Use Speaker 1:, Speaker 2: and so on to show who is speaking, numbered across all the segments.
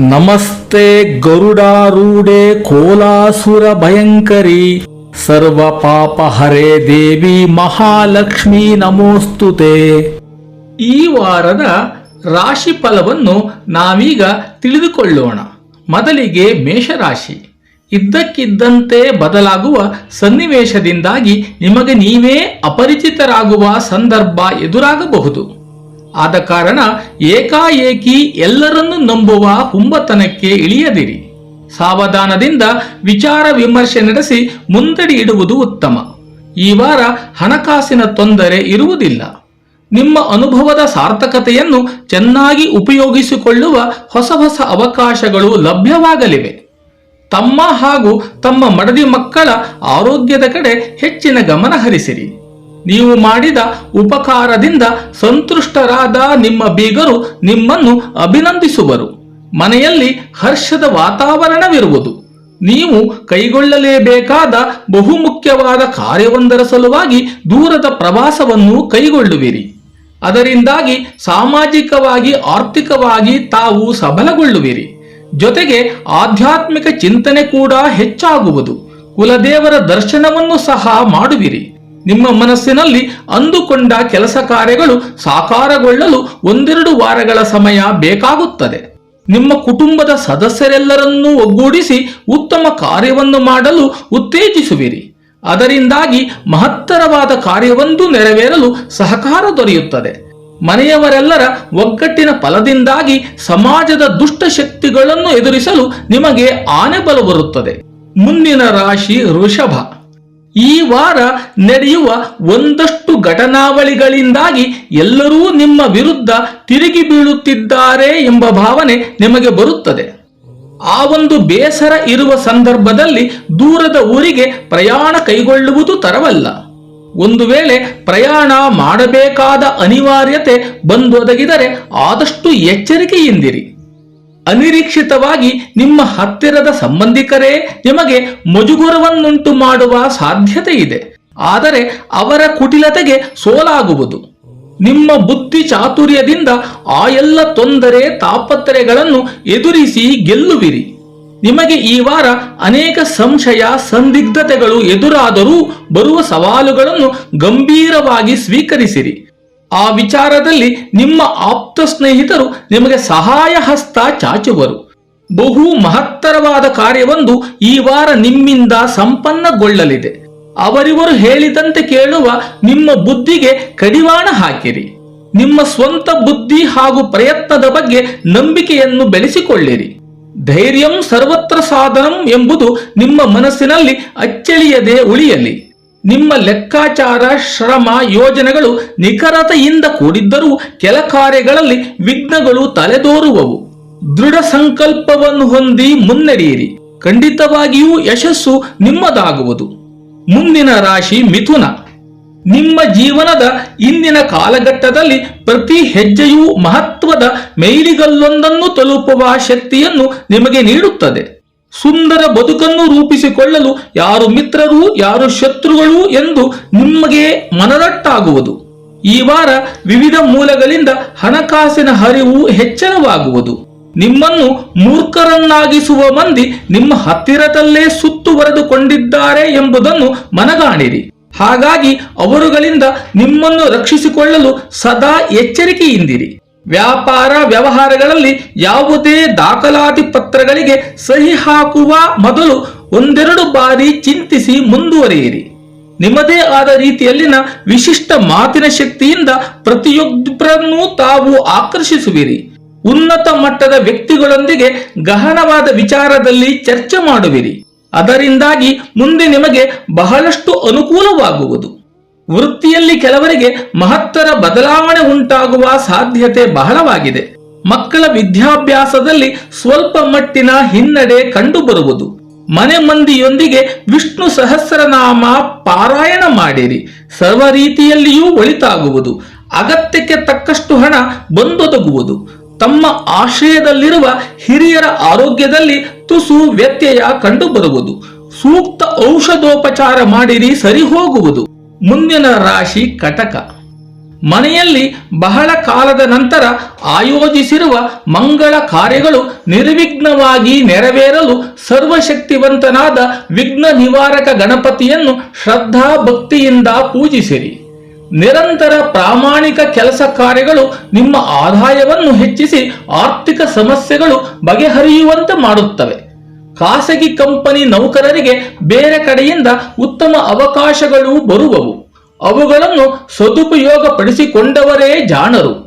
Speaker 1: ನಮಸ್ತೆ ಗರುಡಾರೂಢೆ ಕೋಲಾಸುರ ಭಯಂಕರಿ, ಸರ್ವ ಪಾಪ ಹರೇ ದೇವಿ ಮಹಾಲಕ್ಷ್ಮಿ ನಮೋಸ್ತುತೆ ಈ ವಾರದ ರಾಶಿ ಫಲವನ್ನು ನಾವೀಗ ತಿಳಿದುಕೊಳ್ಳೋಣ. ಮೊದಲಿಗೆ ಮೇಷರಾಶಿ. ಇದ್ದಕ್ಕಿದ್ದಂತೆ ಬದಲಾಗುವ ಸನ್ನಿವೇಶದಿಂದಾಗಿ ನಿಮಗೆ ನೀವೇ ಅಪರಿಚಿತರಾಗುವ ಸಂದರ್ಭ ಎದುರಾಗಬಹುದು. ಆದ ಕಾರಣ ಏಕಾಏಕಿ ಎಲ್ಲರನ್ನೂ ನಂಬುವ ಹುಂಬತನಕ್ಕೆ ಇಳಿಯದಿರಿ. ಸಾವಧಾನದಿಂದ ವಿಚಾರ ವಿಮರ್ಶೆ ನಡೆಸಿ ಮುಂದಡಿ ಇಡುವುದು ಉತ್ತಮ. ಈ ವಾರ ಹಣಕಾಸಿನ ತೊಂದರೆ ಇರುವುದಿಲ್ಲ. ನಿಮ್ಮ ಅನುಭವದ ಸಾರ್ಥಕತೆಯನ್ನು ಚೆನ್ನಾಗಿ ಉಪಯೋಗಿಸಿಕೊಳ್ಳುವ ಹೊಸ ಹೊಸ ಅವಕಾಶಗಳು ಲಭ್ಯವಾಗಲಿವೆ. ತಮ್ಮ ಹಾಗೂ ತಮ್ಮ ಮಡದಿ ಮಕ್ಕಳ ಆರೋಗ್ಯದ ಕಡೆ ಹೆಚ್ಚಿನ ಗಮನ ಹರಿಸಿರಿ. ನೀವು ಮಾಡಿದ ಉಪಕಾರದಿಂದ ಸಂತುಷ್ಟರಾದ ನಿಮ್ಮ ಬೀಗರು ನಿಮ್ಮನ್ನು ಅಭಿನಂದಿಸುವರು. ಮನೆಯಲ್ಲಿ ಹರ್ಷದ ವಾತಾವರಣವಿರುವುದು. ನೀವು ಕೈಗೊಳ್ಳಲೇಬೇಕಾದ ಬಹುಮುಖ್ಯವಾದ ಕಾರ್ಯವೊಂದರ ಸಲುವಾಗಿ ದೂರದ ಪ್ರವಾಸವನ್ನು ಕೈಗೊಳ್ಳುವಿರಿ. ಅದರಿಂದಾಗಿ ಸಾಮಾಜಿಕವಾಗಿ ಆರ್ಥಿಕವಾಗಿ ತಾವು ಸಬಲಗೊಳ್ಳುವಿರಿ. ಜೊತೆಗೆ ಆಧ್ಯಾತ್ಮಿಕ ಚಿಂತನೆ ಕೂಡ ಹೆಚ್ಚಾಗುವುದು. ಕುಲದೇವರ ದರ್ಶನವನ್ನು ಸಹ ಮಾಡುವಿರಿ. ನಿಮ್ಮ ಮನಸ್ಸಿನಲ್ಲಿ ಅಂದುಕೊಂಡ ಕೆಲಸ ಕಾರ್ಯಗಳು ಸಾಕಾರಗೊಳ್ಳಲು ಒಂದೆರಡು ವಾರಗಳ ಸಮಯ ಬೇಕಾಗುತ್ತದೆ. ನಿಮ್ಮ ಕುಟುಂಬದ ಸದಸ್ಯರೆಲ್ಲರನ್ನೂ ಒಗ್ಗೂಡಿಸಿ ಉತ್ತಮ ಕಾರ್ಯವನ್ನು ಮಾಡಲು ಉತ್ತೇಜಿಸುವಿರಿ. ಅದರಿಂದಾಗಿ ಮಹತ್ತರವಾದ ಕಾರ್ಯವೊಂದು ನೆರವೇರಲು ಸಹಕಾರ ದೊರೆಯುತ್ತದೆ. ಮನೆಯವರೆಲ್ಲರ ಒಗ್ಗಟ್ಟಿನ ಫಲದಿಂದಾಗಿ ಸಮಾಜದ ದುಷ್ಟ ಶಕ್ತಿಗಳನ್ನು ಎದುರಿಸಲು ನಿಮಗೆ ಆನೆ ಬಲ ಬರುತ್ತದೆ. ಮುಂದಿನ ರಾಶಿ ವೃಷಭ. ಈ ವಾರ ನಡೆಯುವ ಒಂದಷ್ಟು ಘಟನಾವಳಿಗಳಿಂದಾಗಿ ಎಲ್ಲರೂ ನಿಮ್ಮ ವಿರುದ್ಧ ತಿರುಗಿ ಬೀಳುತ್ತಿದ್ದಾರೆ ಎಂಬ ಭಾವನೆ ನಿಮಗೆ ಬರುತ್ತದೆ. ಆ ಒಂದು ಬೇಸರ ಇರುವ ಸಂದರ್ಭದಲ್ಲಿ ದೂರದ ಊರಿಗೆ ಪ್ರಯಾಣ ಕೈಗೊಳ್ಳುವುದು ತರವಲ್ಲ. ಒಂದು ವೇಳೆ ಪ್ರಯಾಣ ಮಾಡಬೇಕಾದ ಅನಿವಾರ್ಯತೆ ಬಂದೊದಗಿದರೆ ಆದಷ್ಟು ಎಚ್ಚರಿಕೆಯಿಂದಿರಿ. ಅನಿರೀಕ್ಷಿತವಾಗಿ ನಿಮ್ಮ ಹತ್ತಿರದ ಸಂಬಂಧಿಕರೇ ನಿಮಗೆ ಮುಜುಗುರವನ್ನುಂಟು ಮಾಡುವ ಸಾಧ್ಯತೆ ಇದೆ ಆದರೆ ಅವರ ಕುಟಿಲತೆಗೆ ಸೋಲಾಗುವುದು. ನಿಮ್ಮ ಬುದ್ಧಿ ಚಾತುರ್ಯದಿಂದ ಆ ಎಲ್ಲ ತೊಂದರೆ ತಾಪತ್ರೆಗಳನ್ನು ಎದುರಿಸಿ ಗೆಲ್ಲುವಿರಿ. ನಿಮಗೆ ಈ ವಾರ ಅನೇಕ ಸಂಶಯ, ಸಂದಿಗ್ಧತೆಗಳು ಎದುರಾದರೂ ಬರುವ ಸವಾಲುಗಳನ್ನು ಗಂಭೀರವಾಗಿ ಸ್ವೀಕರಿಸಿರಿ. ಆ ವಿಚಾರದಲ್ಲಿ ನಿಮ್ಮ ಆಪ್ತ ಸ್ನೇಹಿತರು ನಿಮಗೆ ಸಹಾಯ ಹಸ್ತ ಚಾಚುವರು. ಬಹು ಮಹತ್ತರವಾದ ಕಾರ್ಯವೊಂದು ಈ ವಾರ ನಿಮ್ಮಿಂದ ಸಂಪನ್ನಗೊಳ್ಳಲಿದೆ. ಅವರಿವರು ಹೇಳಿದಂತೆ ಕೇಳುವ ನಿಮ್ಮ ಬುದ್ಧಿಗೆ ಕಡಿವಾಣ ಹಾಕಿರಿ. ನಿಮ್ಮ ಸ್ವಂತ ಬುದ್ಧಿ ಹಾಗೂ ಪ್ರಯತ್ನದ ಬಗ್ಗೆ ನಂಬಿಕೆಯನ್ನು ಬೆಳೆಸಿಕೊಳ್ಳಿರಿ. ಧೈರ್ಯಂ ಸರ್ವತ್ರ ಸಾಧನಂ ಎಂಬುದು ನಿಮ್ಮ ಮನಸ್ಸಿನಲ್ಲಿ ಅಚ್ಚಳಿಯದೆ ಉಳಿಯಲಿ. ನಿಮ್ಮ ಲೆಕ್ಕಾಚಾರ, ಶ್ರಮ, ಯೋಜನೆಗಳು ನಿಖರತೆಯಿಂದ ಕೂಡಿದ್ದರೂ ಕೆಲ ಕಾರ್ಯಗಳಲ್ಲಿ ವಿಘ್ನಗಳು ತಲೆದೋರುವವು. ದೃಢ ಸಂಕಲ್ಪವನ್ನು ಹೊಂದಿ ಮುನ್ನಡೆಯಿರಿ. ಖಂಡಿತವಾಗಿಯೂ ಯಶಸ್ಸು ನಿಮ್ಮದಾಗುವುದು. ಮುಂದಿನ ರಾಶಿ ಮಿಥುನ. ನಿಮ್ಮ ಜೀವನದ ಇಂದಿನ ಕಾಲಘಟ್ಟದಲ್ಲಿ ಪ್ರತಿ ಹೆಜ್ಜೆಯೂ ಮಹತ್ವದ ಮೈಲಿಗಲ್ಲೊಂದನ್ನು ತಲುಪುವ ಶಕ್ತಿಯನ್ನು ನಿಮಗೆ ನೀಡುತ್ತದೆ. ಸುಂದರ ಬದುಕನ್ನು ರೂಪಿಸಿಕೊಳ್ಳಲು ಯಾರು ಮಿತ್ರರು, ಯಾರು ಶತ್ರುಗಳು ಎಂದು ನಿಮಗೆ ಮನದಟ್ಟಾಗುವುದು. ಈ ವಾರ ವಿವಿಧ ಮೂಲಗಳಿಂದ ಹಣಕಾಸಿನ ಹರಿವು ಹೆಚ್ಚಳವಾಗುವುದು. ನಿಮ್ಮನ್ನು ಮೂರ್ಖರನ್ನಾಗಿಸುವ ಮಂದಿ ನಿಮ್ಮ ಹತ್ತಿರದಲ್ಲೇ ಸುತ್ತುವರೆದುಕೊಂಡಿದ್ದಾರೆ ಎಂಬುದನ್ನು ಮನಗಾಣಿರಿ. ಹಾಗಾಗಿ ಅವರುಗಳಿಂದ ನಿಮ್ಮನ್ನು ರಕ್ಷಿಸಿಕೊಳ್ಳಲು ಸದಾ ಎಚ್ಚರಿಕೆಯಿಂದಿರಿ. ವ್ಯಾಪಾರ ವ್ಯವಹಾರಗಳಲ್ಲಿ ಯಾವುದೇ ದಾಖಲಾತಿ ಪತ್ರಗಳಿಗೆ ಸಹಿ ಹಾಕುವ ಮೊದಲು ಒಂದೆರಡು ಬಾರಿ ಚಿಂತಿಸಿ ಮುಂದುವರಿಯಿರಿ. ನಿಮ್ಮದೇ ಆದ ರೀತಿಯಲ್ಲಿನ ವಿಶಿಷ್ಟ ಮಾತಿನ ಶಕ್ತಿಯಿಂದ ಪ್ರತಿಯೊಬ್ಬರನ್ನೂ ತಾವು ಆಕರ್ಷಿಸುವಿರಿ. ಉನ್ನತ ಮಟ್ಟದ ವ್ಯಕ್ತಿಗಳೊಂದಿಗೆ ಗಹನವಾದ ವಿಚಾರದಲ್ಲಿ ಚರ್ಚೆ ಮಾಡುವಿರಿ. ಅದರಿಂದಾಗಿ ಮುಂದೆ ನಿಮಗೆ ಬಹಳಷ್ಟು ಅನುಕೂಲವಾಗುವುದು. ವೃತ್ತಿಯಲ್ಲಿ ಕೆಲವರಿಗೆ ಮಹತ್ತರ ಬದಲಾವಣೆ ಉಂಟಾಗುವ ಸಾಧ್ಯತೆ ಬಹಳವಾಗಿದೆ. ಮಕ್ಕಳ ವಿದ್ಯಾಭ್ಯಾಸದಲ್ಲಿ ಸ್ವಲ್ಪ ಮಟ್ಟಿನ ಹಿನ್ನಡೆ ಕಂಡುಬರುವುದು. ಮನೆ ಮಂದಿಯೊಂದಿಗೆ ವಿಷ್ಣು ಸಹಸ್ರನಾಮ ಪಾರಾಯಣ ಮಾಡಿರಿ. ಸರ್ವ ರೀತಿಯಲ್ಲಿಯೂ ಒಳಿತಾಗುವುದು. ಅಗತ್ಯಕ್ಕೆ ತಕ್ಕಷ್ಟು ಹಣ ಬಂದೊದಗುವುದು. ತಮ್ಮ ಆಶ್ರಯದಲ್ಲಿರುವ ಹಿರಿಯರ ಆರೋಗ್ಯದಲ್ಲಿ ತುಸು ವ್ಯತ್ಯಯ ಕಂಡುಬರುವುದು. ಸೂಕ್ತ ಔಷಧೋಪಚಾರ ಮಾಡಿರಿ ಸರಿ ಹೋಗುವುದು ಮುಂದಿನ ರಾಶಿ ಕಟಕ. ಮನೆಯಲ್ಲಿ ಬಹಳ ಕಾಲದ ನಂತರ ಆಯೋಜಿಸಿರುವ ಮಂಗಳ ಕಾರ್ಯಗಳು ನಿರ್ವಿಘ್ನವಾಗಿ ನೆರವೇರಲು ಸರ್ವಶಕ್ತಿವಂತನಾದ ವಿಘ್ನ ನಿವಾರಕ ಗಣಪತಿಯನ್ನು ಶ್ರದ್ಧಾ ಭಕ್ತಿಯಿಂದ ಪೂಜಿಸಿರಿ. ನಿರಂತರ ಪ್ರಾಮಾಣಿಕ ಕೆಲಸ ಕಾರ್ಯಗಳು ನಿಮ್ಮ ಆದಾಯವನ್ನು ಹೆಚ್ಚಿಸಿ ಆರ್ಥಿಕ ಸಮಸ್ಯೆಗಳು ಬಗೆಹರಿಯುವಂತೆ ಮಾಡುತ್ತವೆ. ಖಾಸಗಿ ಕಂಪನಿ ನೌಕರರಿಗೆ ಬೇರೆ ಕಡೆಯಿಂದ ಉತ್ತಮ ಅವಕಾಶಗಳು ಬರುವವು. ಅವುಗಳನ್ನು ಸದುಪಯೋಗಪಡಿಸಿಕೊಂಡವರೇ ಜಾಣರು.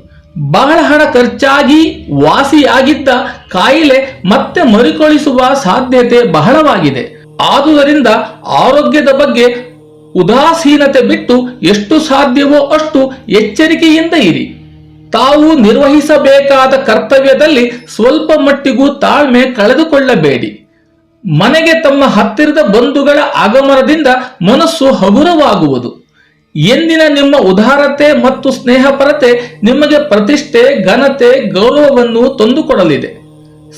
Speaker 1: ಬಹಳ ಹಣ ಖರ್ಚಾಗಿ ವಾಸಿಯಾಗಿದ್ದ ಕಾಯಿಲೆ ಮತ್ತೆ ಮರುಕಳಿಸುವ ಸಾಧ್ಯತೆ ಬಹಳವಾಗಿದೆ. ಆದುದರಿಂದ ಆರೋಗ್ಯದ ಬಗ್ಗೆ ಉದಾಸೀನತೆ ಬಿಟ್ಟು ಎಷ್ಟು ಸಾಧ್ಯವೋ ಅಷ್ಟು ಎಚ್ಚರಿಕೆಯಿಂದ ಇರಿ. ತಾವು ನಿರ್ವಹಿಸಬೇಕಾದ ಕರ್ತವ್ಯದಲ್ಲಿ ಸ್ವಲ್ಪ ಮಟ್ಟಿಗೂ ತಾಳ್ಮೆ ಕಳೆದುಕೊಳ್ಳಬೇಡಿ. ಮನೆಗೆ ತಮ್ಮ ಹತ್ತಿರದ ಬಂಧುಗಳ ಆಗಮನದಿಂದ ಮನಸ್ಸು ಹಗುರವಾಗುವುದು. ಎಂದಿನ ನಿಮ್ಮ ಉದಾರತೆ ಮತ್ತು ಸ್ನೇಹಪರತೆ ನಿಮಗೆ ಪ್ರತಿಷ್ಠೆ, ಘನತೆ, ಗೌರವವನ್ನು ತಂದುಕೊಡಲಿದೆ.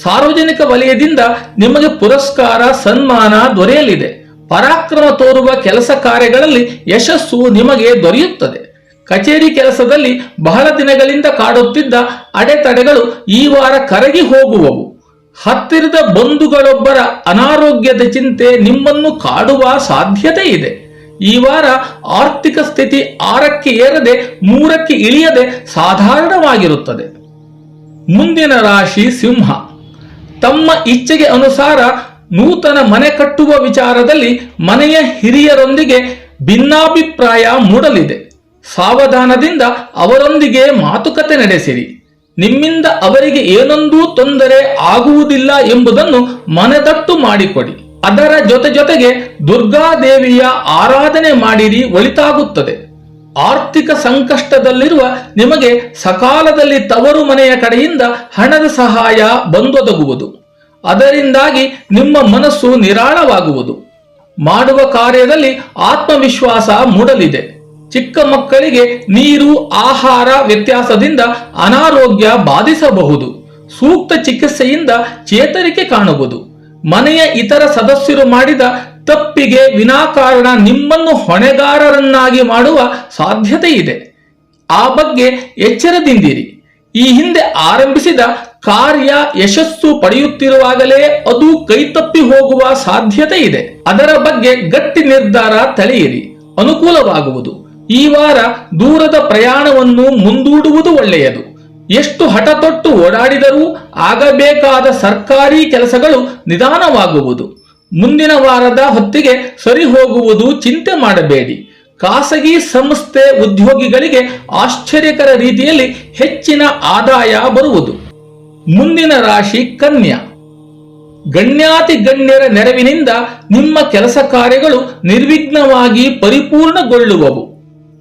Speaker 1: ಸಾರ್ವಜನಿಕ ವಲಯದಿಂದ ನಿಮಗೆ ಪುರಸ್ಕಾರ, ಸನ್ಮಾನ ದೊರೆಯಲಿದೆ. ಪರಾಕ್ರಮ ತೋರುವ ಕೆಲಸ ಕಾರ್ಯಗಳಲ್ಲಿ ಯಶಸ್ಸು ನಿಮಗೆ ದೊರೆಯುತ್ತದೆ. ಕಚೇರಿ ಕೆಲಸದಲ್ಲಿ ಬಹಳ ದಿನಗಳಿಂದ ಕಾಡುತ್ತಿದ್ದ ಅಡೆತಡೆಗಳು ಈ ವಾರ ಕರಗಿ ಹೋಗುವವು. ಹತ್ತಿರದ ಬಂಧುಗಳೊಬ್ಬರ ಅನಾರೋಗ್ಯದ ಚಿಂತೆ ನಿಮ್ಮನ್ನು ಕಾಡುವ ಸಾಧ್ಯತೆ ಇದೆ. ಈ ವಾರ ಆರ್ಥಿಕ ಸ್ಥಿತಿ ಆರಕ್ಕೆ ಏರದೆ ಮೂರಕ್ಕೆ ಇಳಿಯದೆ ಸಾಧಾರಣವಾಗಿರುತ್ತದೆ. ಮುಂದಿನ ರಾಶಿ ಸಿಂಹ. ತಮ್ಮ ಇಚ್ಛೆಗೆ ಅನುಸಾರ ನೂತನ ಮನೆ ಕಟ್ಟುವ ವಿಚಾರದಲ್ಲಿ ಮನೆಯ ಹಿರಿಯರೊಂದಿಗೆ ಭಿನ್ನಾಭಿಪ್ರಾಯ ಮೂಡಲಿದೆ. ಸಾವಧಾನದಿಂದ ಅವರೊಂದಿಗೆ ಮಾತುಕತೆ ನಡೆಸಿರಿ. ನಿಮ್ಮಿಂದ ಅವರಿಗೆ ಏನೊಂದೂ ತೊಂದರೆ ಆಗುವುದಿಲ್ಲ ಎಂಬುದನ್ನು ಮನದಟ್ಟು ಮಾಡಿಕೊಡಿ. ಅದರ ಜೊತೆ ಜೊತೆಗೆ ದುರ್ಗಾದೇವಿಯ ಆರಾಧನೆ ಮಾಡಿರಿ ಒಳಿತಾಗುತ್ತದೆ. ಆರ್ಥಿಕ ಸಂಕಷ್ಟದಲ್ಲಿರುವ ನಿಮಗೆ ಸಕಾಲದಲ್ಲಿ ತವರು ಮನೆಯ ಕಡೆಯಿಂದ ಹಣದ ಸಹಾಯ ಬಂದೊದಗುವುದು. ಅದರಿಂದಾಗಿ ನಿಮ್ಮ ಮನಸ್ಸು ನಿರಾಳವಾಗುವುದು. ಮಾಡುವ ಕಾರ್ಯದಲ್ಲಿ ಆತ್ಮವಿಶ್ವಾಸ ಮೂಡಲಿದೆ. ಚಿಕ್ಕ ಮಕ್ಕಳಿಗೆ ನೀರು, ಆಹಾರ ವ್ಯತ್ಯಾಸದಿಂದ ಅನಾರೋಗ್ಯ ಬಾಧಿಸಬಹುದು. ಸೂಕ್ತ ಚಿಕಿತ್ಸೆಯಿಂದ ಚೇತರಿಕೆ ಕಾಣುವುದು. ಮನೆಯ ಇತರ ಸದಸ್ಯರು ಮಾಡಿದ ತಪ್ಪಿಗೆ ವಿನಾಕಾರಣ ನಿಮ್ಮನ್ನು ಹೊಣೆಗಾರರನ್ನಾಗಿ ಮಾಡುವ ಸಾಧ್ಯತೆ ಇದೆ ಆ ಬಗ್ಗೆ ಎಚ್ಚರದಿಂದಿರಿ. ಈ ಹಿಂದೆ ಆರಂಭಿಸಿದ ಕಾರ್ಯ ಯಶಸ್ಸು ಪಡೆಯುತ್ತಿರುವಾಗಲೇ ಅದು ಕೈತಪ್ಪಿ ಹೋಗುವ ಸಾಧ್ಯತೆ ಇದೆ. ಅದರ ಬಗ್ಗೆ ಗಟ್ಟಿ ನಿರ್ಧಾರ ತಳೆಯಿರಿ ಅನುಕೂಲವಾಗುವುದು. ಈ ವಾರ ದೂರದ ಪ್ರಯಾಣವನ್ನು ಮುಂದೂಡುವುದು ಒಳ್ಳೆಯದು. ಎಷ್ಟು ಹಠತೊಟ್ಟು ಓಡಾಡಿದರೂ ಆಗಬೇಕಾದ ಸರ್ಕಾರಿ ಕೆಲಸಗಳು ನಿಧಾನವಾಗುವುದು. ಮುಂದಿನ ವಾರದ ಹೊತ್ತಿಗೆ ಸರಿ ಹೋಗುವುದು ಚಿಂತೆ ಮಾಡಬೇಡಿ. ಖಾಸಗಿ ಸಂಸ್ಥೆ ಉದ್ಯೋಗಿಗಳಿಗೆ ಆಶ್ಚರ್ಯಕರ ರೀತಿಯಲ್ಲಿ ಹೆಚ್ಚಿನ ಆದಾಯ ಬರುವುದು. ಮುಂದಿನ ರಾಶಿ ಕನ್ಯಾ. ಗಣ್ಯಾತಿ ಗಣ್ಯರ ನೆರವಿನಿಂದ ನಿಮ್ಮ ಕೆಲಸ ಕಾರ್ಯಗಳು ನಿರ್ವಿಘ್ನವಾಗಿ ಪರಿಪೂರ್ಣಗೊಳ್ಳುವವು.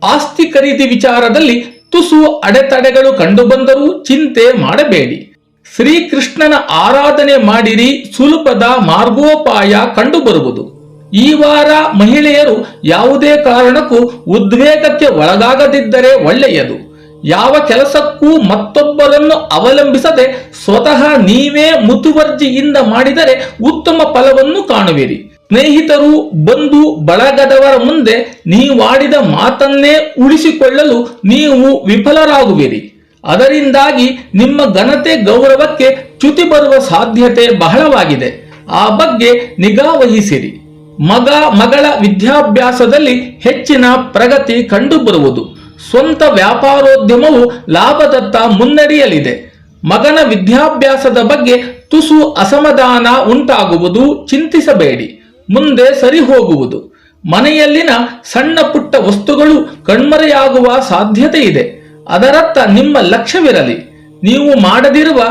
Speaker 1: ಆಸ್ತಿ ಖರೀದಿ ವಿಚಾರದಲ್ಲಿ ತುಸು ಅಡೆತಡೆಗಳು ಕಂಡುಬಂದರೂ ಚಿಂತೆ ಮಾಡಬೇಡಿ. ಶ್ರೀಕೃಷ್ಣನ ಆರಾಧನೆ ಮಾಡಿರಿ ಸುಲಭದ ಮಾರ್ಗೋಪಾಯ ಕಂಡುಬರುವುದು. ಈ ವಾರ ಮಹಿಳೆಯರು ಯಾವುದೇ ಕಾರಣಕ್ಕೂ ಉದ್ವೇಗಕ್ಕೆ ಒಳಗಾಗದಿದ್ದರೆ ಒಳ್ಳೆಯದು. ಯಾವ ಕೆಲಸಕ್ಕೂ ಮತ್ತೊಬ್ಬರನ್ನು ಅವಲಂಬಿಸದೆ ಸ್ವತಃ ನೀವೇ ಮುತುವರ್ಜಿಯಿಂದ ಮಾಡಿದರೆ ಉತ್ತಮ ಫಲವನ್ನು ಕಾಣುವಿರಿ. ಸ್ನೇಹಿತರು, ಬಂಧು, ಬಳಗದವರ ಮುಂದೆ ನೀವಾಡಿದ ಮಾತನ್ನೇ ಉಳಿಸಿಕೊಳ್ಳಲು ನೀವು ವಿಫಲರಾಗುವಿರಿ. ಅದರಿಂದಾಗಿ ನಿಮ್ಮ ಘನತೆ ಗೌರವಕ್ಕೆ ಚ್ಯುತಿ ಬರುವ ಸಾಧ್ಯತೆ ಬಹಳವಾಗಿದೆ. ಆ ಬಗ್ಗೆ ನಿಗಾ ವಹಿಸಿರಿ. ಮಗ, ಮಗಳ ವಿದ್ಯಾಭ್ಯಾಸದಲ್ಲಿ ಹೆಚ್ಚಿನ ಪ್ರಗತಿ ಕಂಡುಬರುವುದು. ಸ್ವಂತ ವ್ಯಾಪಾರೋದ್ಯಮವು ಲಾಭದತ್ತ ಮುನ್ನಡೆಯಲಿದೆ. ಮಗನ ವಿದ್ಯಾಭ್ಯಾಸದ ಬಗ್ಗೆ ತುಸು ಅಸಮಾಧಾನ ಉಂಟಾಗುವುದು ಚಿಂತಿಸಬೇಡಿ. ಮುಂದೆ ಸರಿ ಹೋಗುವುದು ಮನೆಯಲ್ಲಿನ ಸಣ್ಣ ಪುಟ್ಟ ವಸ್ತುಗಳು ಕಣ್ಮರೆಯಾಗುವ ಸಾಧ್ಯತೆ ಇದೆ. ಅದರತ್ತ ನಿಮ್ಮ ಲಕ್ಷ್ಯವಿರಲಿ. ನೀವು ಮಾಡದಿರುವ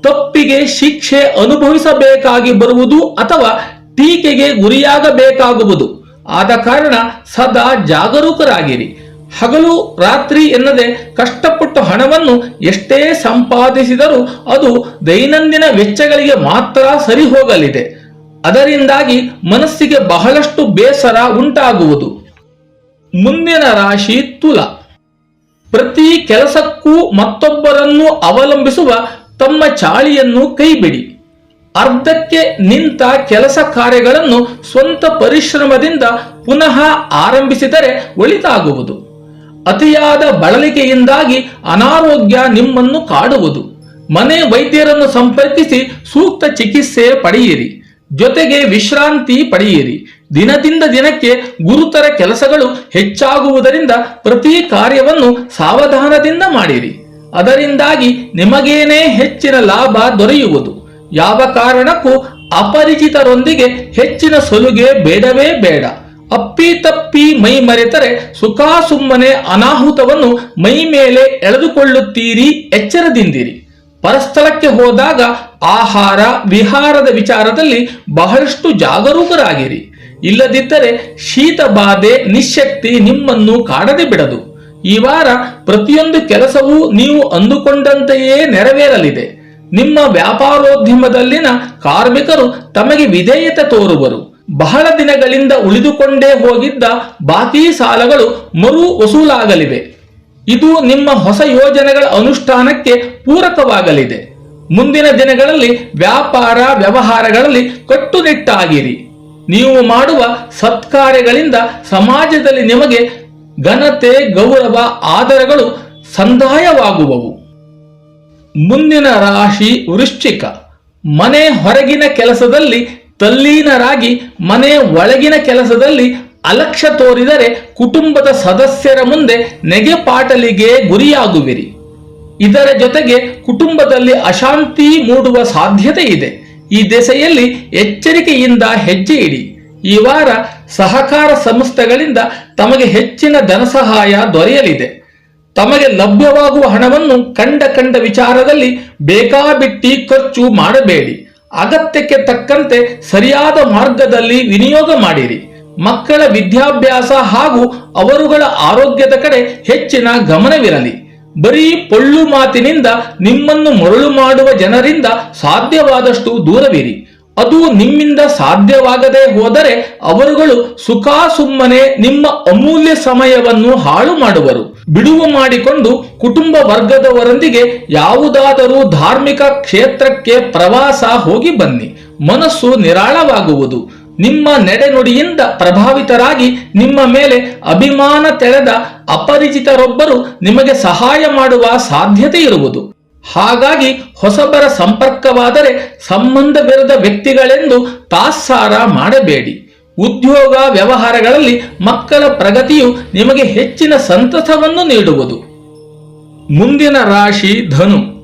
Speaker 1: ತಪ್ಪಿಗೆ ಶಿಕ್ಷೆ ಅನುಭವಿಸಬೇಕಾಗಿ ಬರುವುದು ಅಥವಾ ಟೀಕೆಗೆ ಗುರಿಯಾಗಬೇಕಾಗುವುದು. ಆದ ಕಾರಣ ಸದಾ ಜಾಗರೂಕರಾಗಿರಿ. ಹಗಲು ರಾತ್ರಿ ಎನ್ನದೆ ಕಷ್ಟಪಟ್ಟು ಹಣವನ್ನು ಎಷ್ಟೇ ಸಂಪಾದಿಸಿದರೂ ಅದು ದೈನಂದಿನ ವೆಚ್ಚಗಳಿಗೆ ಮಾತ್ರ ಸರಿ ಹೋಗಲಿದೆ ಅದರಿಂದಾಗಿ ಮನಸ್ಸಿಗೆ ಬಹಳಷ್ಟು ಬೇಸರ ಉಂಟಾಗುವುದು. ಮುಂದಿನ ರಾಶಿ ತುಲ. ಪ್ರತಿ ಕೆಲಸಕ್ಕೂ ಮತ್ತೊಬ್ಬರನ್ನು ಅವಲಂಬಿಸುವ ತಮ್ಮ ಚಾಳಿಯನ್ನು ಕೈಬಿಡಿ. ಅರ್ಧಕ್ಕೆ ನಿಂತ ಕೆಲಸ ಕಾರ್ಯಗಳನ್ನು ಸ್ವಂತ ಪರಿಶ್ರಮದಿಂದ ಪುನಃ ಆರಂಭಿಸಿದರೆ ಒಳಿತಾಗುವುದು. ಅತಿಯಾದ ಬಳಲಿಕೆಯಿಂದಾಗಿ ಅನಾರೋಗ್ಯ ನಿಮ್ಮನ್ನು ಕಾಡುವುದು. ಮನೆ ವೈದ್ಯರನ್ನು ಸಂಪರ್ಕಿಸಿ ಸೂಕ್ತ ಚಿಕಿತ್ಸೆ ಪಡೆಯಿರಿ. ಜೊತೆಗೆ ವಿಶ್ರಾಂತಿ ಪಡೆಯಿರಿ. ದಿನದಿಂದ ದಿನಕ್ಕೆ ಗುರುತರ ಕೆಲಸಗಳು ಹೆಚ್ಚಾಗುವುದರಿಂದ ಪ್ರತಿ ಕಾರ್ಯವನ್ನು ಸಾವಧಾನದಿಂದ ಮಾಡಿರಿ. ಅದರಿಂದಾಗಿ ನಿಮಗೇನೇ ಹೆಚ್ಚಿನ ಲಾಭ ದೊರೆಯುವುದು. ಯಾವ ಕಾರಣಕ್ಕೂ ಅಪರಿಚಿತರೊಂದಿಗೆ ಹೆಚ್ಚಿನ ಸೊಲುಗೆ ಬೇಡವೇ ಬೇಡ. ಅಪ್ಪಿ ತಪ್ಪಿ ಮೈ ಮರೆತರೆ ಸುಖ ಸುಮ್ಮನೆ ಅನಾಹುತವನ್ನು ಮೈ ಮೇಲೆ ಎಳೆದುಕೊಳ್ಳುತ್ತೀರಿ, ಎಚ್ಚರದಿಂದಿರಿ. ಪರಸ್ಥಳಕ್ಕೆ ಹೋದಾಗ ಆಹಾರ ವಿಹಾರದ ವಿಚಾರದಲ್ಲಿ ಬಹಳಷ್ಟು ಜಾಗರೂಕರಾಗಿರಿ. ಇಲ್ಲದಿದ್ದರೆ ಶೀತ ಬಾಧೆ ನಿಶಕ್ತಿ ನಿಮ್ಮನ್ನು ಕಾಡದೆ ಬಿಡದು. ಈ ವಾರ ಪ್ರತಿಯೊಂದು ಕೆಲಸವೂ ನೀವು ಅಂದುಕೊಂಡಂತೆಯೇ ನೆರವೇರಲಿದೆ. ನಿಮ್ಮ ವ್ಯಾಪಾರೋದ್ಯಮದಲ್ಲಿನ ಕಾರ್ಮಿಕರು ತಮಗೆ ವಿಧೇಯತೆ ತೋರುವರು. ಬಹಳ ದಿನಗಳಿಂದ ಉಳಿದುಕೊಂಡೇ ಹೋಗಿದ್ದ ಬಾಕಿ ಸಾಲಗಳು ಮರು ವಸೂಲಾಗಲಿವೆ. ಇದು ನಿಮ್ಮ ಹೊಸ ಯೋಜನೆಗಳ ಅನುಷ್ಠಾನಕ್ಕೆ ಪೂರಕವಾಗಲಿದೆ. ಮುಂದಿನ ದಿನಗಳಲ್ಲಿ ವ್ಯಾಪಾರ ವ್ಯವಹಾರಗಳಲ್ಲಿ ಕಟ್ಟುನಿಟ್ಟಾಗಿರಿ. ನೀವು ಮಾಡುವ ಸತ್ಕಾರ್ಯಗಳಿಂದ ಸಮಾಜದಲ್ಲಿ ನಿಮಗೆ ಘನತೆ, ಗೌರವ, ಆದರಗಳು ಸಂದಾಯವಾಗುವವು. ಮುಂದಿನ ರಾಶಿ ವೃಶ್ಚಿಕ. ಮನೆ ಹೊರಗಿನ ಕೆಲಸದಲ್ಲಿ ತಲ್ಲೀನರಾಗಿ ಮನೆ ಒಳಗಿನ ಕೆಲಸದಲ್ಲಿ ಅಲಕ್ಷ್ಯ ತೋರಿದರೆ ಕುಟುಂಬದ ಸದಸ್ಯರ ಮುಂದೆ ನೆಗೆಪಾಟಲಿಗೆ ಗುರಿಯಾಗುವಿರಿ. ಇದರ ಜೊತೆಗೆ ಕುಟುಂಬದಲ್ಲಿ ಅಶಾಂತಿ ಮೂಡುವ ಸಾಧ್ಯತೆ ಇದೆ. ಈ ದೆಸೆಯಲ್ಲಿ ಎಚ್ಚರಿಕೆಯಿಂದ ಹೆಜ್ಜೆ ಇಡಿ. ಈ ವಾರ ಸಹಕಾರ ಸಂಸ್ಥೆಗಳಿಂದ ತಮಗೆ ಹೆಚ್ಚಿನ ಧನಸಹಾಯ ದೊರೆಯಲಿದೆ. ತಮಗೆ ಲಭ್ಯವಾಗುವ ಹಣವನ್ನು ಕಂಡ ಕಂಡ ವಿಚಾರದಲ್ಲಿ ಬೇಕಾಬಿಟ್ಟಿ ಖರ್ಚು ಮಾಡಬೇಡಿ. ಅಗತ್ಯಕ್ಕೆ ತಕ್ಕಂತೆ ಸರಿಯಾದ ಮಾರ್ಗದಲ್ಲಿ ವಿನಿಯೋಗ ಮಾಡಿರಿ. ಮಕ್ಕಳ ವಿದ್ಯಾಭ್ಯಾಸ ಹಾಗೂ ಅವರುಗಳ ಆರೋಗ್ಯದ ಕಡೆ ಹೆಚ್ಚಿನ ಗಮನವಿರಲಿ. ಬರೀ ಪೊಳ್ಳು ಮಾತಿನಿಂದ ನಿಮ್ಮನ್ನು ಮರಳು ಮಾಡುವ ಜನರಿಂದ ಸಾಧ್ಯವಾದಷ್ಟು ದೂರವಿರಿ. ಅದು ನಿಮ್ಮಿಂದ ಸಾಧ್ಯವಾಗದೆ ಹೋದರೆ ಅವರುಗಳು ಸುಖಾಸುಮ್ಮನೆ ನಿಮ್ಮ ಅಮೂಲ್ಯ ಸಮಯವನ್ನು ಹಾಳು ಮಾಡುವರು. ಬಿಡುವು ಮಾಡಿಕೊಂಡು ಕುಟುಂಬ ವರ್ಗದವರೊಂದಿಗೆ ಯಾವುದಾದರೂ ಧಾರ್ಮಿಕ ಕ್ಷೇತ್ರಕ್ಕೆ ಪ್ರವಾಸ ಹೋಗಿ ಬನ್ನಿ. ಮನಸ್ಸು ನಿರಾಳವಾಗುವುದು. ನಿಮ್ಮ ನೆಡೆನುಡಿಯಿಂದ ಪ್ರಭಾವಿತರಾಗಿ ನಿಮ್ಮ ಮೇಲೆ ಅಭಿಮಾನ ತೆಳೆದ ಅಪರಿಚಿತರೊಬ್ಬರು ನಿಮಗೆ ಸಹಾಯ ಮಾಡುವ ಸಾಧ್ಯತೆ ಇರುವುದು. ಹಾಗಾಗಿ ಹೊಸಬರ ಸಂಪರ್ಕವಾದರೆ ಸಂಬಂಧವಿರದ ವ್ಯಕ್ತಿಗಳೆಂದು ತಾತ್ಸಾರ ಮಾಡಬೇಡಿ. ಉದ್ಯೋಗ ವ್ಯವಹಾರಗಳಲ್ಲಿ ಮಕ್ಕಳ ಪ್ರಗತಿಯು ನಿಮಗೆ ಹೆಚ್ಚಿನ ಸಂತಸವನ್ನು ನೀಡುವುದು. ಮುಂದಿನ ರಾಶಿ ಧನು.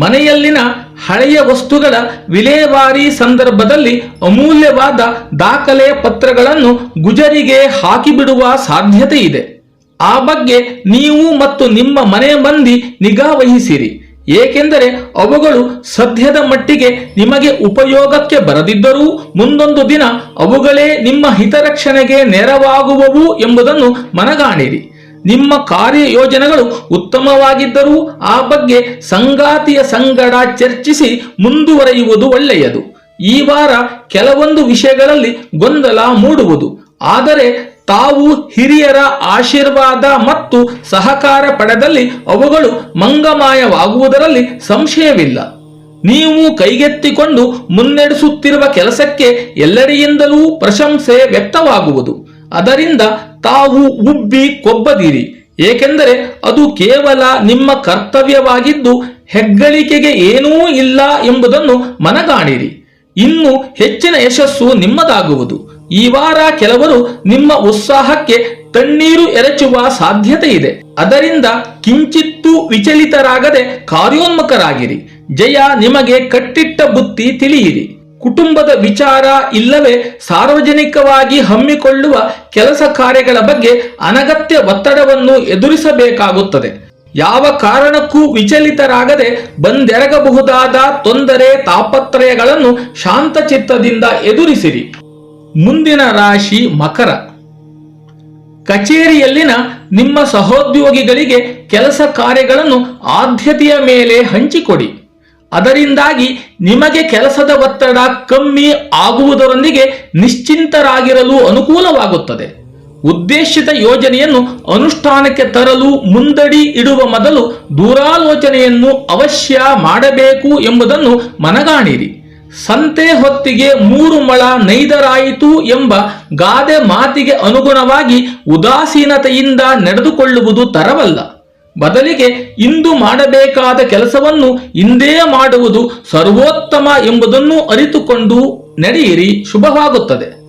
Speaker 1: ಮನೆಯಲ್ಲಿನ ಹಳೆಯ ವಸ್ತುಗಳ ವಿಲೇವಾರಿ ಸಂದರ್ಭದಲ್ಲಿ ಅಮೂಲ್ಯವಾದ ದಾಖಲೆ ಪತ್ರಗಳನ್ನು ಗುಜರಿಗೆ ಹಾಕಿಬಿಡುವ ಸಾಧ್ಯತೆ ಇದೆ ಆ ಬಗ್ಗೆ ನೀವು ಮತ್ತು ನಿಮ್ಮ ಮನೆ ಮಂದಿ ನಿಗಾ ವಹಿಸಿರಿ. ಏಕೆಂದರೆ ಅವುಗಳು ಸದ್ಯದ ಮಟ್ಟಿಗೆ ನಿಮಗೆ ಉಪಯೋಗಕ್ಕೆ ಬರದಿದ್ದರೂ ಮುಂದೊಂದು ದಿನ ಅವುಗಳೇ ನಿಮ್ಮ ಹಿತರಕ್ಷಣೆಗೆ ನೆರವಾಗುವವು ಎಂಬುದನ್ನು ಮನಗಾಣಿರಿ. ನಿಮ್ಮ ಕಾರ್ಯಯೋಜನೆಗಳು ಉತ್ತಮವಾಗಿದ್ದರೂ ಆ ಬಗ್ಗೆ ಸಂಗಾತಿಯ ಸಂಗಡ ಚರ್ಚಿಸಿ ಮುಂದುವರೆಯುವುದು ಒಳ್ಳೆಯದು. ಈ ವಾರ ಕೆಲವೊಂದು ವಿಷಯಗಳಲ್ಲಿ ಗೊಂದಲ ಮೂಡುವುದು. ಆದರೆ ತಾವು ಹಿರಿಯರ ಆಶೀರ್ವಾದ ಮತ್ತು ಸಹಕಾರ ಪಡೆದಲ್ಲಿ ಅವುಗಳು ಮಂಗಮಾಯವಾಗುವುದರಲ್ಲಿ ಸಂಶಯವಿಲ್ಲ. ನೀವು ಕೈಗೆತ್ತಿಕೊಂಡು ಮುನ್ನಡೆಸುತ್ತಿರುವ ಕೆಲಸಕ್ಕೆ ಎಲ್ಲರಿಯಿಂದಲೂ ಪ್ರಶಂಸೆ ವ್ಯಕ್ತವಾಗುವುದು. ಅದರಿಂದ ತಾವು ಉಬ್ಬಿ ಕೊಬ್ಬದಿರಿ. ಏಕೆಂದರೆ ಅದು ಕೇವಲ ನಿಮ್ಮ ಕರ್ತವ್ಯವಾಗಿದ್ದು ಹೆಗ್ಗಳಿಕೆಗೆ ಏನೂ ಇಲ್ಲ ಎಂಬುದನ್ನು ಮನಗಾಣಿರಿ. ಇನ್ನು ಹೆಚ್ಚಿನ ಯಶಸ್ಸು ನಿಮ್ಮದಾಗುವುದು. ಈ ವಾರ ಕೆಲವರು ನಿಮ್ಮ ಉತ್ಸಾಹಕ್ಕೆ ತಣ್ಣೀರು ಎರಚುವ ಸಾಧ್ಯತೆ ಇದೆ ಅದರಿಂದ ಕಿಂಚಿತ್ತೂ ವಿಚಲಿತರಾಗದೆ ಕಾರ್ಯೋನ್ಮುಖರಾಗಿರಿ. ಜಯ ನಿಮಗೆ ಕಟ್ಟಿಟ್ಟ ಬುತ್ತಿ ತಿಳಿಯಿರಿ. ಕುಟುಂಬದ ವಿಚಾರ ಇಲ್ಲವೇ ಸಾರ್ವಜನಿಕವಾಗಿ ಹಮ್ಮಿಕೊಳ್ಳುವ ಕೆಲಸ ಕಾರ್ಯಗಳ ಬಗ್ಗೆ ಅನಗತ್ಯ ಒತ್ತಡವನ್ನು ಎದುರಿಸಬೇಕಾಗುತ್ತದೆ. ಯಾವ ಕಾರಣಕ್ಕೂ ವಿಚಲಿತರಾಗದೆ ಬಂದೆರಗಬಹುದಾದ ತೊಂದರೆ ತಾಪತ್ರಯಗಳನ್ನು ಶಾಂತಚಿತ್ತದಿಂದ ಎದುರಿಸಿರಿ. ಮುಂದಿನ ರಾಶಿ ಮಕರ. ಕಚೇರಿಯಲ್ಲಿನ ನಿಮ್ಮ ಸಹೋದ್ಯೋಗಿಗಳಿಗೆ ಕೆಲಸ ಕಾರ್ಯಗಳನ್ನು ಆದ್ಯತೆಯ ಮೇಲೆ ಹಂಚಿಕೊಡಿ. ಅದರಿಂದಾಗಿ ನಿಮಗೆ ಕೆಲಸದ ಒತ್ತಡ ಕಮ್ಮಿ ಆಗುವುದರೊಂದಿಗೆ ನಿಶ್ಚಿಂತರಾಗಿರಲು ಅನುಕೂಲವಾಗುತ್ತದೆ. ಉದ್ದೇಶಿತ ಯೋಜನೆಯನ್ನು ಅನುಷ್ಠಾನಕ್ಕೆ ತರಲು ಮುಂದಡಿ ಇಡುವ ಮೊದಲು ದೂರಾಲೋಚನೆಯನ್ನು ಅವಶ್ಯ ಮಾಡಬೇಕು ಎಂಬುದನ್ನು ಮನಗಾಣಿರಿ. ಸಂತೆ ಹೊತ್ತಿಗೆ ಮೂರು ಮಳ ನೈದರಾಯಿತು ಎಂಬ ಗಾದೆ ಮಾತಿಗೆ ಅನುಗುಣವಾಗಿ ಉದಾಸೀನತೆಯಿಂದ ನಡೆದುಕೊಳ್ಳುವುದು ತರವಲ್ಲ. ಬದಲಿಗೆ ಇಂದು ಮಾಡಬೇಕಾದ ಕೆಲಸವನ್ನು ಇಂದೇ ಮಾಡುವುದು ಸರ್ವೋತ್ತಮ ಎಂಬುದನ್ನು ಅರಿತುಕೊಂಡು ನಡೆಯಿರಿ, ಶುಭವಾಗುತ್ತದೆ.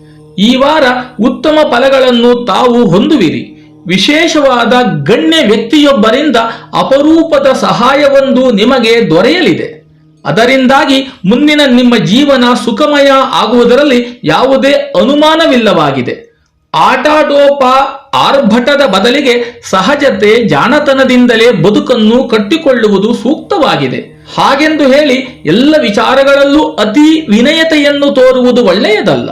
Speaker 1: ಈ ವಾರ ಉತ್ತಮ ಫಲಗಳನ್ನು ತಾವು ಹೊಂದುವಿರಿ. ವಿಶೇಷವಾದ ಗಣ್ಯ ವ್ಯಕ್ತಿಯೊಬ್ಬರಿಂದ ಅಪರೂಪದ ಸಹಾಯವೊಂದು ನಿಮಗೆ ದೊರೆಯಲಿದೆ. ಅದರಿಂದಾಗಿ ಮುಂದಿನ ನಿಮ್ಮ ಜೀವನ ಸುಖಮಯ ಆಗುವುದರಲ್ಲಿ ಯಾವುದೇ ಅನುಮಾನವಿಲ್ಲವಾಗಿದೆ. ಆಟಾಡೋಪ ಆರ್ಭಟದ ಬದಲಿಗೆ ಸಹಜತೆ ಜಾಣತನದಿಂದಲೇ ಬದುಕನ್ನು ಕಟ್ಟಿಕೊಳ್ಳುವುದು ಸೂಕ್ತವಾಗಿದೆ. ಹಾಗೆಂದು ಹೇಳಿ ಎಲ್ಲ ವಿಚಾರಗಳಲ್ಲೂ ಅತಿ ವಿನಯತೆಯನ್ನು ತೋರುವುದು ಒಳ್ಳೆಯದಲ್ಲ.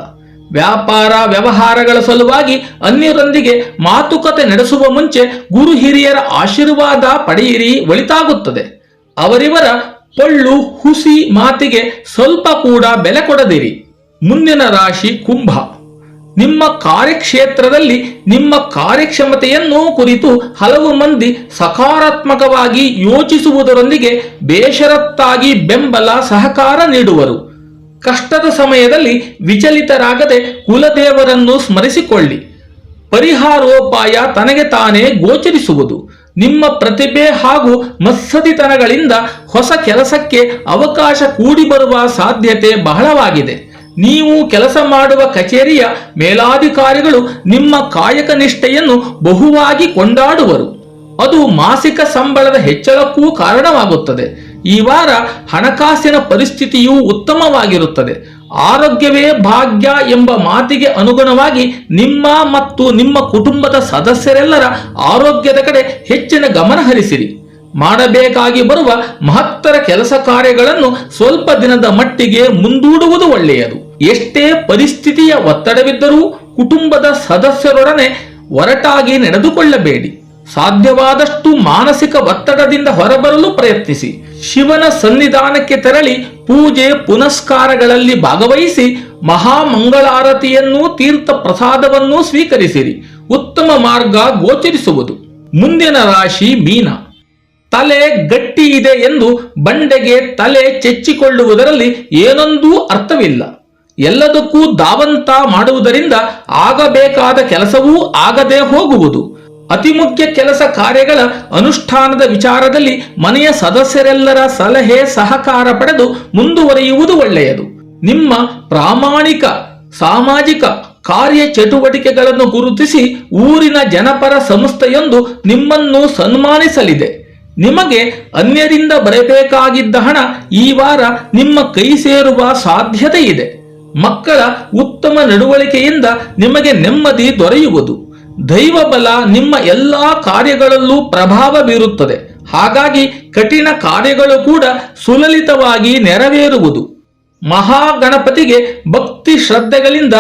Speaker 1: ವ್ಯಾಪಾರ ವ್ಯವಹಾರಗಳ ಸಲುವಾಗಿ ಅನ್ಯರೊಂದಿಗೆ ಮಾತುಕತೆ ನಡೆಸುವ ಮುಂಚೆ ಗುರು ಹಿರಿಯರ ಆಶೀರ್ವಾದ ಪಡೆಯಿರಿ ಒಳಿತಾಗುತ್ತದೆ. ಅವರಿವರ ಪೊಳ್ಳು, ಹುಸಿ ಮಾತಿಗೆ ಸ್ವಲ್ಪ ಕೂಡ ಬೆಲೆ ಕೊಡದಿರಿ. ಮುಂದಿನ ರಾಶಿ ಕುಂಭ. ನಿಮ್ಮ ಕಾರ್ಯಕ್ಷೇತ್ರದಲ್ಲಿ ನಿಮ್ಮ ಕಾರ್ಯಕ್ಷಮತೆಯನ್ನು ಕುರಿತು ಹಲವು ಮಂದಿ ಸಕಾರಾತ್ಮಕವಾಗಿ ಯೋಚಿಸುವುದರೊಂದಿಗೆ ಬೇಷರತ್ತಾಗಿ ಬೆಂಬಲ ಸಹಕಾರ ನೀಡುವರು. ಕಷ್ಟದ ಸಮಯದಲ್ಲಿ ವಿಚಲಿತರಾಗದೆ ಕುಲದೇವರನ್ನು ಸ್ಮರಿಸಿಕೊಳ್ಳಿ. ಪರಿಹಾರೋಪಾಯ ತನಗೆ ತಾನೇ ಗೋಚರಿಸುವುದು. ನಿಮ್ಮ ಪ್ರತಿಭೆ ಹಾಗೂ ಮತ್ಸದಿತನಗಳಿಂದ ಹೊಸ ಕೆಲಸಕ್ಕೆ ಅವಕಾಶ ಕೂಡಿ ಬರುವ ಸಾಧ್ಯತೆ ಬಹಳವಾಗಿದೆ. ನೀವು ಕೆಲಸ ಮಾಡುವ ಕಚೇರಿಯ ಮೇಲಾಧಿಕಾರಿಗಳು ನಿಮ್ಮ ಕಾಯಕ ನಿಷ್ಠೆಯನ್ನು ಬಹುವಾಗಿ ಕೊಂಡಾಡುವರು. ಅದು ಮಾಸಿಕ ಸಂಬಳದ ಹೆಚ್ಚಳಕ್ಕೂ ಕಾರಣವಾಗುತ್ತದೆ. ಈ ವಾರ ಹಣಕಾಸಿನ ಪರಿಸ್ಥಿತಿಯು ಉತ್ತಮವಾಗಿರುತ್ತದೆ. ಆರೋಗ್ಯವೇ ಭಾಗ್ಯ ಎಂಬ ಮಾತಿಗೆ ಅನುಗುಣವಾಗಿ ನಿಮ್ಮ ಮತ್ತು ನಿಮ್ಮ ಕುಟುಂಬದ ಸದಸ್ಯರೆಲ್ಲರ ಆರೋಗ್ಯದ ಕಡೆ ಹೆಚ್ಚಿನ ಗಮನ ಹರಿಸಿರಿ. ಮಾಡಬೇಕಾಗಿ ಬರುವ ಮಹತ್ತರ ಕೆಲಸ ಕಾರ್ಯಗಳನ್ನು ಸ್ವಲ್ಪ ದಿನದ ಮಟ್ಟಿಗೆ ಮುಂದೂಡುವುದು ಒಳ್ಳೆಯದು. ಎಷ್ಟೇ ಪರಿಸ್ಥಿತಿಯ ಒತ್ತಡವಿದ್ದರೂ ಕುಟುಂಬದ ಸದಸ್ಯರೊಡನೆ ಒರಟಾಗಿ ನಡೆದುಕೊಳ್ಳಬೇಡಿ. ಸಾಧ್ಯವಾದಷ್ಟು ಮಾನಸಿಕ ಒತ್ತಡದಿಂದ ಹೊರಬರಲು ಪ್ರಯತ್ನಿಸಿ. ಶಿವನ ಸನ್ನಿಧಾನಕ್ಕೆ ತೆರಳಿ ಪೂಜೆ ಪುನಸ್ಕಾರಗಳಲ್ಲಿ ಭಾಗವಹಿಸಿ ಮಹಾಮಂಗಳಾರತಿಯನ್ನೂ ತೀರ್ಥ ಪ್ರಸಾದವನ್ನೂ ಸ್ವೀಕರಿಸಿರಿ. ಉತ್ತಮ ಮಾರ್ಗ ಗೋಚರಿಸುವುದು. ಮುಂದಿನ ರಾಶಿ ಮೀನ. ತಲೆ ಗಟ್ಟಿ ಇದೆ ಎಂದು ಬಂಡೆಗೆ ತಲೆ ಚೆಚ್ಚಿಕೊಳ್ಳುವುದರಲ್ಲಿ ಏನೊಂದೂ ಅರ್ಥವಿಲ್ಲ. ಎಲ್ಲದಕ್ಕೂ ದಾವಂತ ಮಾಡುವುದರಿಂದ ಆಗಬೇಕಾದ ಕೆಲಸವೂ ಆಗದೆ ಹೋಗುವುದು. ಅತಿ ಮುಖ್ಯ ಕೆಲಸ ಕಾರ್ಯಗಳ ಅನುಷ್ಠಾನದ ವಿಚಾರದಲ್ಲಿ ಮನೆಯ ಸದಸ್ಯರೆಲ್ಲರ ಸಲಹೆ ಸಹಕಾರ ಪಡೆದು ಮುಂದುವರಿಯುವುದು ಒಳ್ಳೆಯದು. ನಿಮ್ಮ ಪ್ರಾಮಾಣಿಕ, ಸಾಮಾಜಿಕ ಕಾರ್ಯ ಚಟುವಟಿಕೆಗಳನ್ನು ಗುರುತಿಸಿ ಊರಿನ ಜನಪರ ಸಂಸ್ಥೆಯೊಂದು ನಿಮ್ಮನ್ನು ಸನ್ಮಾನಿಸಲಿದೆ. ನಿಮಗೆ ಅನ್ಯರಿಂದ ಬರಬೇಕಾಗಿದ್ದ ಹಣ ಈ ವಾರ ನಿಮ್ಮ ಕೈ ಸೇರುವ ಸಾಧ್ಯತೆ ಇದೆ ಮಕ್ಕಳ ಉತ್ತಮ ನಡವಳಿಕೆಯಿಂದ ನಿಮಗೆ ನೆಮ್ಮದಿ ದೊರೆಯುವುದು. ದೈವ ಬಲ ನಿಮ್ಮ ಎಲ್ಲಾ ಕಾರ್ಯಗಳಲ್ಲೂ ಪ್ರಭಾವ ಬೀರುತ್ತದೆ. ಹಾಗಾಗಿ ಕಠಿಣ ಕಾರ್ಯಗಳು ಕೂಡ ಸುಲಲಿತವಾಗಿ ನೆರವೇರುವುದು. ಮಹಾಗಣಪತಿಗೆ ಭಕ್ತಿ ಶ್ರದ್ಧೆಗಳಿಂದ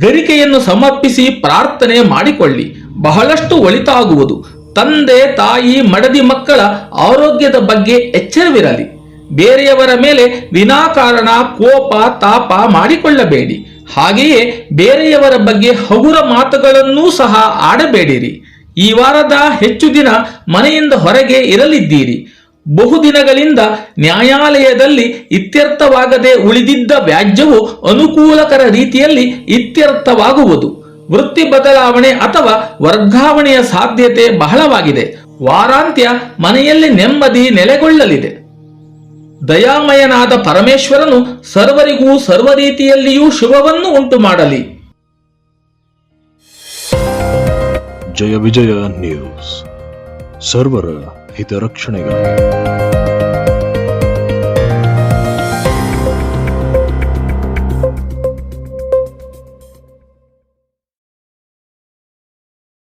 Speaker 1: ಗರಿಕೆಯನ್ನು ಸಮರ್ಪಿಸಿ ಪ್ರಾರ್ಥನೆ ಮಾಡಿಕೊಳ್ಳಿ. ಬಹಳಷ್ಟು ಒಳಿತಾಗುವುದು. ತಂದೆ, ತಾಯಿ, ಮಡದಿ ಮಕ್ಕಳ ಆರೋಗ್ಯದ ಬಗ್ಗೆ ಎಚ್ಚರವಿರಲಿ. ಬೇರೆಯವರ ಮೇಲೆ ವಿನಾಕಾರಣ ಕೋಪ ತಾಪ ಮಾಡಿಕೊಳ್ಳಬೇಡಿ. ಹಾಗೆಯೇ ಬೇರೆಯವರ ಬಗ್ಗೆ ಹಗುರ ಮಾತುಗಳನ್ನೂ ಸಹ ಆಡಬೇಡಿರಿ. ಈ ವಾರದ ಹೆಚ್ಚು ದಿನ ಮನೆಯಿಂದ ಹೊರಗೆ ಇರಲಿದ್ದೀರಿ. ಬಹುದಿನಗಳಿಂದ ನ್ಯಾಯಾಲಯದಲ್ಲಿ ಇತ್ಯರ್ಥವಾಗದೆ ಉಳಿದಿದ್ದ ವ್ಯಾಜ್ಯವು ಅನುಕೂಲಕರ ರೀತಿಯಲ್ಲಿ ಇತ್ಯರ್ಥವಾಗುವುದು. ವೃತ್ತಿ ಬದಲಾವಣೆ ಅಥವಾ ವರ್ಗಾವಣೆಯ ಸಾಧ್ಯತೆ ಬಹಳವಾಗಿದೆ. ವಾರಾಂತ್ಯ ಮನೆಯಲ್ಲಿ ನೆಮ್ಮದಿ ನೆಲೆಗೊಳ್ಳಲಿದೆ. ದಯಾಮಯನಾದ ಪರಮೇಶ್ವರನು ಸರ್ವರಿಗೂ ಸರ್ವ ರೀತಿಯಲ್ಲಿಯೂ ಶುಭವನ್ನು ಉಂಟು ಮಾಡಲಿ
Speaker 2: ಜಯ ವಿಜಯ ನ್ಯೂಸ್. ಸರ್ವರ ಹಿತರಕ್ಷಣೆಗಾಗಿ